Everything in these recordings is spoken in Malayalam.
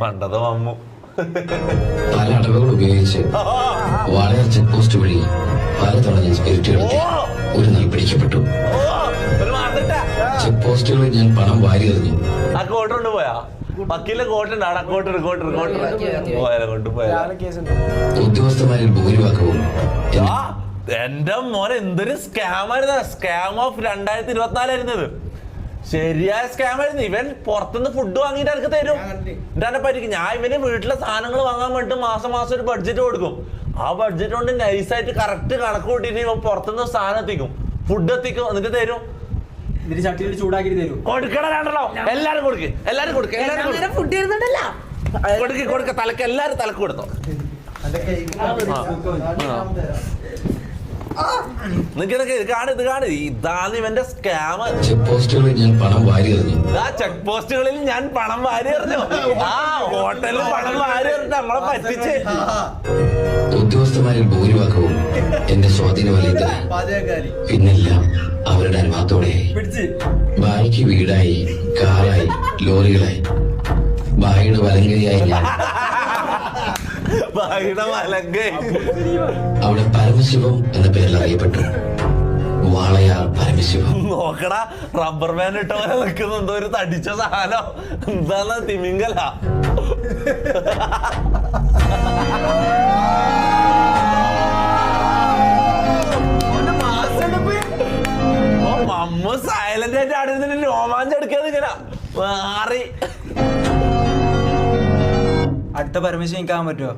പണ്ടത്തെ മമ്മു പല അടവുകൾ ഉപയോഗിച്ച് വാളയാർ ചെക്ക് പോസ്റ്റ് വഴി പലതവണ ഞാൻ സ്പിരിറ്റ് കടത്തി ഒരു നാൾ പിടിക്കപ്പെട്ടു. ചെക്ക് പോസ്റ്റുകളിൽ ഞാൻ പണം വാരി എറിഞ്ഞു. ആ കോട്ട് കൊണ്ട് പോയാ? വക്കീലെ കോട്ടുണ്ട് അവിടെ കോട്ടർ കോട്ടർ കോട്ടർ പോയാലോ കൊണ്ടുപോയാലോ ഉദ്യോഗസ്ഥന്മാരിൽ ഭൂരിഭാഗവും എന്റെ മോനെ എന്തൊരു സ്കാം ആയിരുന്നു. സ്കാം ഓഫ് രണ്ടായിരത്തി ഇരുപത്തിനാലായിരുന്നത് ശരിയായ സ്കാം ആയിരുന്നു. ഇവൻ പുറത്തുനിന്ന് ഫുഡ് വാങ്ങിയിട്ട് എനിക്ക് തരും. എന്നെ പറ്റിക്കും ഞാൻ ഇവന് വീട്ടിലെ സാധനങ്ങൾ വാങ്ങാൻ വേണ്ടി മാസം മാസം ഒരു ബഡ്ജറ്റ് കൊടുക്കും. ആ ബഡ്ജറ്റ് കൊണ്ട് നൈസായിട്ട് കറക്റ്റ് കണക്ക് കൂട്ടിയിട്ട് ഇവൻ പുറത്തുനിന്ന് സാധനം എത്തിക്കും. ഫുഡ് എത്തിക്കും. എന്നിട്ട് തരും. ഇതിന് ചട്ടിയിൽ ചൂടാക്കി തരൂ. കൊടുക്കണോ എല്ലാരും കൊടുക്ക്. എല്ലാരും കൊടുക്ക്. എല്ലാരും ഫുഡ് കൊടുക്ക. തലക്ക് എല്ലാരും തലക്ക് കൊടുത്തോ. നിനക്ക് ഇത് കാണു ഇത് കാണു. ഇതാണ് ഇവന്റെ സ്കാം ചെക്ക് പോസ്റ്റുകളിൽ ഞാൻ പണം വാരി എറിഞ്ഞു. ആ ചെക്ക് പോസ്റ്റുകളിൽ ഞാൻ പണം വാരി എറിഞ്ഞു. ആ ഹോട്ടലിൽ പണം വാരി എറിഞ്ഞു നമ്മളെ പറ്റിച്ച്. ഉദ്യോഗസ്ഥന്മാരിൽ ഭൂരിഭാഗവും എന്റെ സ്വാധീന വലയത്തിൽ പിന്നെല്ലാം അവരുടെ അനുഭവത്തോടെ ബാക്കി വീടായി കാറായി ലോറികളായി. ബായിയുടെ വലങ്കരിയായി ഞാൻ. ഭായിയുടെ അവിടെ പരമശിവം എന്ന പേരിൽ അറിയപ്പെട്ടു. വാളയാർ പരമശിവം. നോക്കടാ റബ്ബർ ബാൻഡ് ഇട്ട പോലെ നിൽക്കുന്ന. എന്തോ ഒരു തടിച്ച സാധനം. എന്താന്ന് തിമിങ്കല ഓ, മമ്മ സൈലന്റ് ആയിട്ട് ആടുന്നതിന് രോമാഞ്ചം എടുക്കാതെ ഇങ്ങനെ മാറി. അടുത്ത പരമേശ്വരൻ നിൽക്കാൻ പറ്റുമോ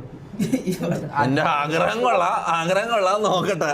എന്റെ ആഗ്രഹം കൊള്ളാം ആഗ്രഹം കൊള്ളാം നോക്കട്ടെ.